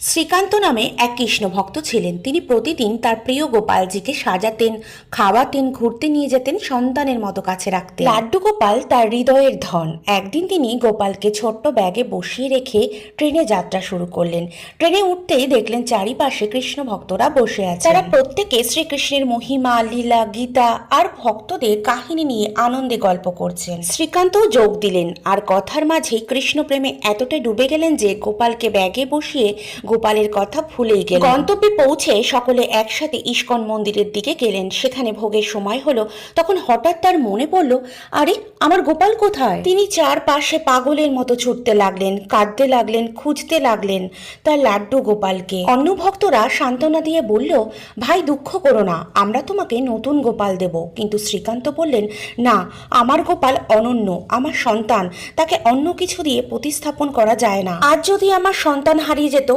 শ্রীকান্ত নামে এক কৃষ্ণ ভক্ত ছিলেন। তিনি প্রতিদিন তার প্রিয় গোপালজিকে সাজাতেন, খাওয়াতেন, ঘুরতে নিয়ে যেতেন, সন্তানের মতো কাছে রাখতেন। লাড্ডু গোপাল তার হৃদয়ের ধন। একদিন তিনি গোপালকে ছোট্ট ব্যাগে বসিয়ে রেখে ট্রেনে যাত্রা শুরু করলেন। ট্রেনে উঠতেই দেখলেন চারিপাশে কৃষ্ণ ভক্তরা বসে আছে তারা প্রত্যেকে শ্রীকৃষ্ণের মহিমা, লীলা, গীতা আর ভক্তদের কাহিনী নিয়ে আনন্দে গল্প করছেন। শ্রীকান্ত যোগ দিলেন। আর কথার মাঝেই কৃষ্ণ প্রেমে এতটাই ডুবে গেলেন যে গোপালকে ব্যাগে বসিয়ে গোপালের কথা ভুলেই গেলেন। গন্তব্যে পৌঁছে সকলে একসাথে ইস্কন মন্দিরের দিকে গেলেন। সেখানে ভোগের সময় হলো, তখন হঠাৎ তার মনে পড়ল, আরে, আমার গোপাল কোথায়? তিনি চারপাশে পাগলের মতো ছুটতে লাগলেন, কাঁদতে লাগলেন, খুঁজতে লাগলেন তার লাড্ডু গোপালকে। অন্য ভক্তরা সান্ত্বনা দিয়ে বলল, ভাই, দুঃখ করো না, আমরা তোমাকে নতুন গোপাল দেব। কিন্তু শ্রীকান্ত বললেন, না, আমার গোপাল অনন্য, আমার সন্তান, তাকে অন্য কিছু দিয়ে প্রতিস্থাপন করা যায় না। আজ যদি আমার সন্তান হারিয়ে যেত